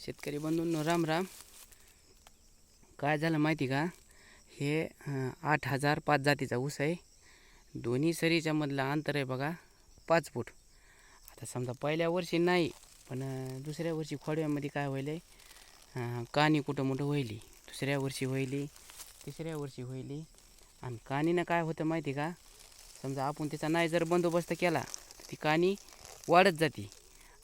शेतकरी बंधूंनो राम राम. काय झालं माहिती का? हे आठ हजार पाच जातीचा ऊस आहे. दोन्ही सरीच्यामधलं अंतर आहे बघा पाच फूट. आता समजा पहिल्या वर्षी नाही पण दुसऱ्या वर्षी खोडव्यामध्ये काय व्हायलं आहे कानी कुठं मोठं व्हायली? दुसऱ्या वर्षी व्हायली तिसऱ्या वर्षी व्हायली. आणि कानीनं काय होतं माहिती का? समजा आपण त्याचा नाही जर बंदोबस्त केला तर ती कानी वाढत जाते.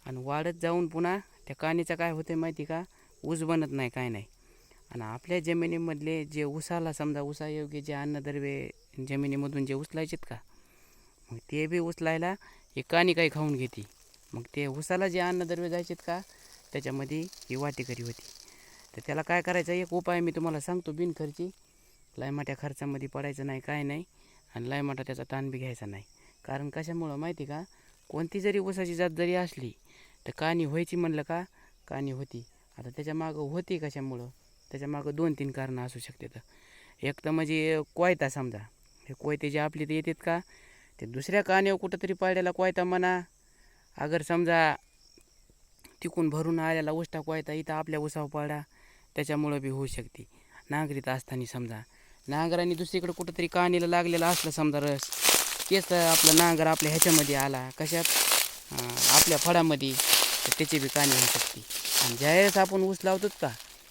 आणि वाढत जाऊन पुन्हा त्या कानीचं काय होतं माहिती का? ऊस बनत नाही काय नाही. आणि आपल्या जमिनीमधले जे ऊसाला समजा ऊसायोग्य जे अन्नद्रव्ये जमिनीमधून जे उचलायचेत का? मग ते बी उचलायला हे कानी काही खाऊन घेते. मग ते ऊसाला जे अन्नद्रव्य जायचेत का? त्याच्यामध्ये ही वाटेकरी होती. तर त्याला काय करायचं? एक उपाय मी तुम्हाला सांगतो बिनखर्ची. लायमाट्या खर्चामध्ये पडायचं नाही काय नाही. आणि लायमाटा त्याचा ताण बी घ्यायचा नाही. कारण कशामुळं माहिती का? कोणती जरी ऊसाची जात जरी असली तर कहाणी व्हायची म्हणलं का? कहाणी होती? आता त्याच्या मागं होती कशामुळं? त्याच्या मागं दोन तीन कारणं असू शकते तर. एक तर म्हणजे कोयता समजा. हे कोयते जे आपले ते येतात का? ते दुसऱ्या कहाणीवर कुठंतरी पाड्याला कोयता म्हणा. अगर समजा तिकून भरून आलेला उष्टा कोयता इथं आपल्या उसाव पाडा त्याच्यामुळं बी होऊ शकते. नांगरीत असताना समजा. नांगराने दुसरीकडे कुठंतरी कहाणीला लागलेला असलं समजा रस तेच आपलं नांगर आपल्या ह्याच्यामध्ये आला. कशात? आपल्या फळामध्ये. तर त्याची बी कानी होऊ शकते. आणि ज्यावेळेस आपण ऊस लावतोच का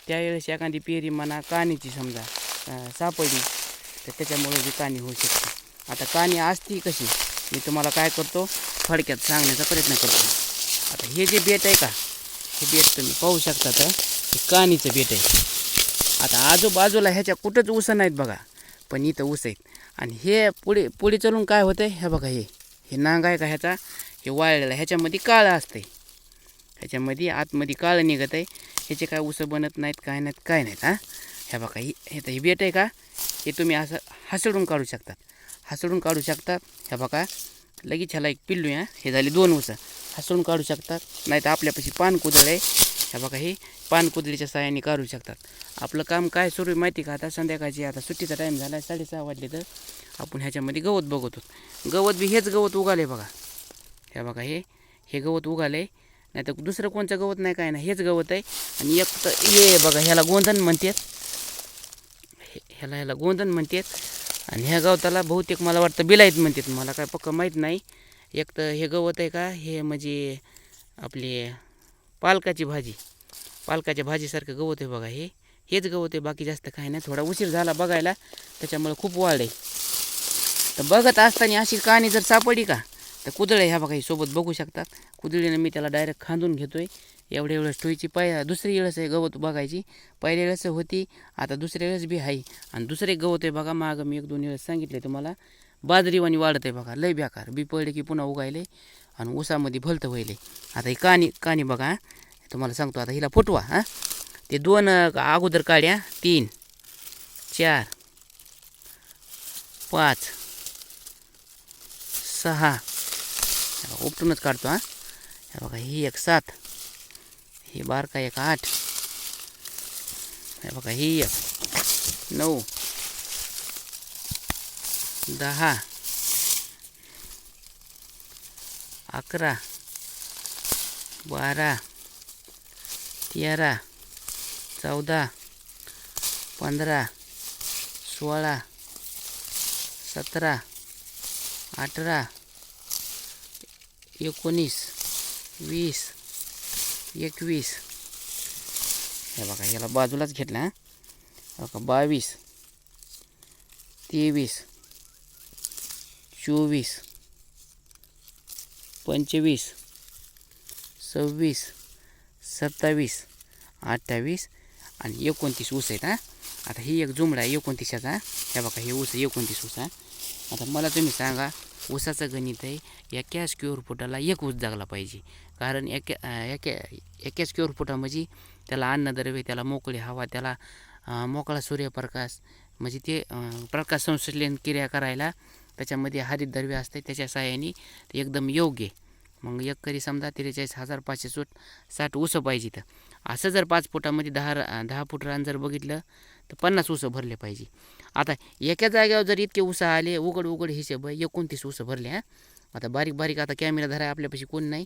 त्यावेळेस एखादी पेरी म्हणा कानीची समजा सापडली तर त्याच्यामुळे बी कानी होऊ शकते. आता कानी असती कशी मी तुम्हाला काय करतो फडक्यात सांगण्याचा प्रयत्न करतो. आता हे जे बेट आहे का हे बेट तुम्ही पाहू शकता तर हे कानीचं बेट आहे. आता आजूबाजूला ह्याच्या कुठंच ऊस नाहीत बघा पण इथं ऊस आहेत. आणि हे पुढे पुढे चलून काय होतं आहे हे बघा हे. हे नांग आहे का ह्याचा हे वाळलेला आहे. ह्याच्यामध्ये काळं असतं ह्याच्यामध्ये आतमध्ये काळं निघत आहे. ह्याचे काय उसं बनत नाहीत काय नाहीत काय नाहीत हां? ह्या बघा ही हे तर ही बेट आहे का? हे तुम्ही असं हसडून काढू शकतात. हसडून काढू शकतात. ह्या बघा लगेच ह्याला एक पिल्लू आहे हे? झाले दोन उसं. हसडून काढू शकतात. नाही तर आपल्यापाशी पान कुदळ आहे. ह्या बघा हे पान कुदळीच्या साहाय्याने काढू शकतात. आपलं काम काय सुरू आहे माहिती का? आता संध्याकाळची आता सुट्टीचा टाईम झाला आहे साडेसहा वाजले तर आपण ह्याच्यामध्ये गवत बघतो. गवत बी हेच गवत उगाले बघा. ह्या बघा हे हे गवत उगाले नाही तर दुसरं कोणचं गवत नाही काय नाही. हेच गवत आहे. आणि एक तर हे बघा ह्याला गोंधन म्हणतात. हे- ह्याला ह्याला गोंधन म्हणतात. आणि ह्या गवताला बहुतेक मला वाटतं बिलाईत म्हणतात. मला काय पक्क माहीत नाही. एक तर हे गवत आहे का? हे म्हणजे आपली पालकाची भाजी. पालकाच्या भाजीसारखं गवत आहे बघा हे. हेच गवत आहे. बाकी जास्त काही नाही. थोडा उशीर झाला बघायला. त्याच्यामुळं खूप वाढ आहे तर बघत असताना अशी कहाणी जर सापडली का? तर कुदळे ह्या बघा हे सोबत बघू शकतात. कुदळीनं मी त्याला डायरेक्ट खांदून घेतोय. एवढ्या वेळेस ठोयची पाय दुसरी वेळेस आहे गवत बघायची. पहिल्या वेळेस होती आता दुसऱ्या वेळेस बी आहे. आणि दुसरे गवत आहे बघा मागं मी एक दोन वेळेस सांगितले तुम्हाला. बाजरीवाणी वाढत आहे बघा लय बेकार. बी पडले की पुन्हा उगायले आणि ऊसामध्ये भलतं व्हायले. आता ही कानी कानी बघा तुम्हाला सांगतो आता हिला फुटवा हां. ते दोन अगोदर काढ्या तीन चार पाच सहा उपटूनच काढतो हां. हे बघा ही एक सात ही बारका एक आठ हे बघा ही एक नऊ दहा अकरा बारा तेरा चौदा पंधरा सोळा सतरा अठरा एकोणीस वीस एकवीस हे बघा याला बाजूलाच घेतलं हां. बघा बावीस तेवीस चोवीस पंचवीस सव्वीस सत्तावीस अठ्ठावीस आणि एकोणतीस ऊस आहेत हां. आता ही एक जुमडा आहे एकोणतीसाचा हे बघा हे ऊस आहे एकोणतीस ऊस आहे. आता मला तुम्ही सांगा ऊसाचं गणित आहे एका क्युअर फुटाला एक ऊस जागला पाहिजे. कारण एका अं, एका एका फुटा म्हणजे त्याला अन्नद्रव्य त्याला मोकळी हवा त्याला मोकळा सूर्यप्रकाश म्हणजे ते प्रकाश संश्लेषण क्रिया करायला त्याच्यामध्ये हरितद्रव्य असते त्याच्या सहाय्याने एकदम योग्य आहे. मग एक समजा त्रेचाळीस हजार पाचशे सूट साठ उसं पाहिजे तर असं जर पाच फुटामध्ये दहा दहा फूट रान जर बघितलं तर पन्नास उसं भरले पाहिजे. आता एका जागेवर जर इतके उसं आले उघड उघड हिशेब एकोणतीस उसं भरले हां? आता बारीक बारीक आता कॅमेरा धराय आपल्यापाशी कोण नाही.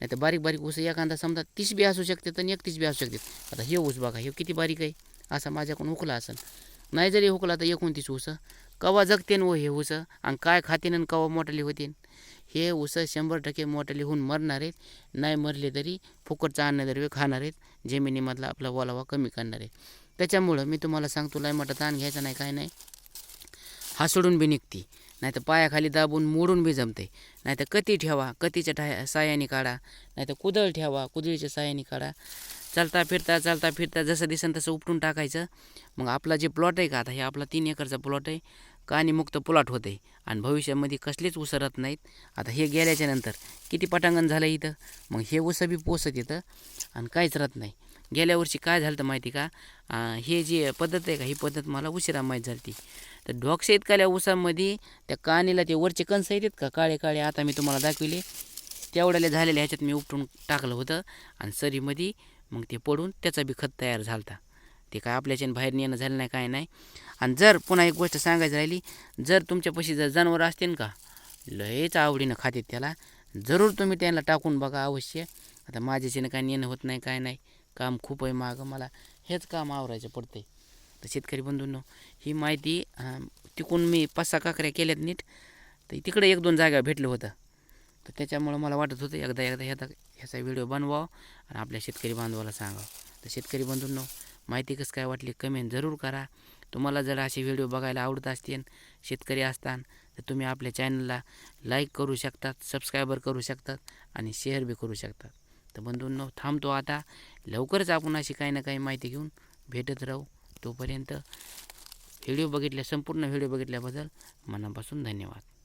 नाही तर बारीक बारीक ऊस एखादा समजा तीस बी असू शकते आणि एकतीस बी असू शकते. आता हे ऊस बघा हे किती बारीक आहे? असा माझ्याकडून हुकला असेल नाही जरी हुकला तर एकोणतीस ऊस कवा जगतेन व हे ऊस आणि काय खातेन आणि कवा मोठाली होतीन? हे उसं शंभर टक्के मोठाली होऊन मरणार आहेत. नाही मरले तरी फुकटचा अन्नद्रव्य खाणार आहेत. जमिनीमधला आपला ओलावा कमी करणार आहे त्याच्यामुळं मी तुम्हाला सांगतो लय मोठा ताण घ्यायचा नाही काय नाही. हा सोडून बी निघती. नाही तर पायाखाली दाबून मोडून बी जमते. नाही तर कती ठेवा कतीच्या ठा सायाने काढा. नाही तर कुदळ ठेवा कुदळीच्या साह्याने काढा. चालता फिरता चालता फिरता जसं दिसन तसं उपटून टाकायचं. मग आपला जे प्लॉट आहे का आता हे आपला तीन एकरचा प्लॉट आहे. कानीमुक्त प्लॉट होते. आणि भविष्यामध्ये कसलेच उसरत नाहीत. आता हे गेल्याच्यानंतर किती पटांगण झालं इथं? मग हे उसबी पोसत येतं आणि काहीच राहत नाही. गेल्या वर्षी काय झालं तर माहिती का? हे जी पद्धत आहे का? ही पद्धत मला उशिरा माहीत झाली ती तर डॉक्स इतकाल्या उसामध्ये त्या कानीला ते वरचे कंस येतात का? काळे काळे आता मी तुम्हाला दाखविले. तेवढ्याला झालेल्या ह्याच्यात मी उपटून टाकलं होतं. आणि सरीमध्ये मग ते पडून त्याचा बी खत तयार झाला होता ते काय आपल्याच्यानं बाहेर नेणं झालं नाही काय नाही. आणि जर पुन्हा एक गोष्ट सांगायची राहिली जर तुमच्यापाशी जर जनावर असतील का लयच आवडीनं खाते त्याला. जरूर तुम्ही त्यांना टाकून बघा अवश्य. आता माझ्याच्यानं काय नेणं होत नाही काय नाही. काम खूप आहे मागं मला. हेच काम आवरायचं पडतंय. तर शेतकरी बंधूंनो ही माहिती तिकून मी पाच सहा काकऱ्या केल्यात नीट. तर तिकडे एक दोन जागा भेटलं होतं तर त्याच्यामुळं मला वाटत होतं एकदा एकदा ह्याचा ह्याचा व्हिडिओ बनवावं आणि आपल्या शेतकरी बांधवाला सांगावं. तर शेतकरी बंधूंनो माहिती कसं काय वाटली कमेंट जरूर करा. तुम्हाला जर असे व्हिडिओ बघायला आवडत असतील शेतकरी असतान तर तुम्ही आपल्या चॅनलला लाईक करू शकतात सबस्क्रायबर करू शकतात आणि शेअर बी करू शकतात. तर बंधूंनो थांबतो आता. लवकरच आपण अशी काही ना काही माहिती घेऊन भेटत राहू. तोपर्यंत व्हिडिओ बघितल्या संपूर्ण व्हिडिओ बघितल्याबद्दल मनापासून धन्यवाद.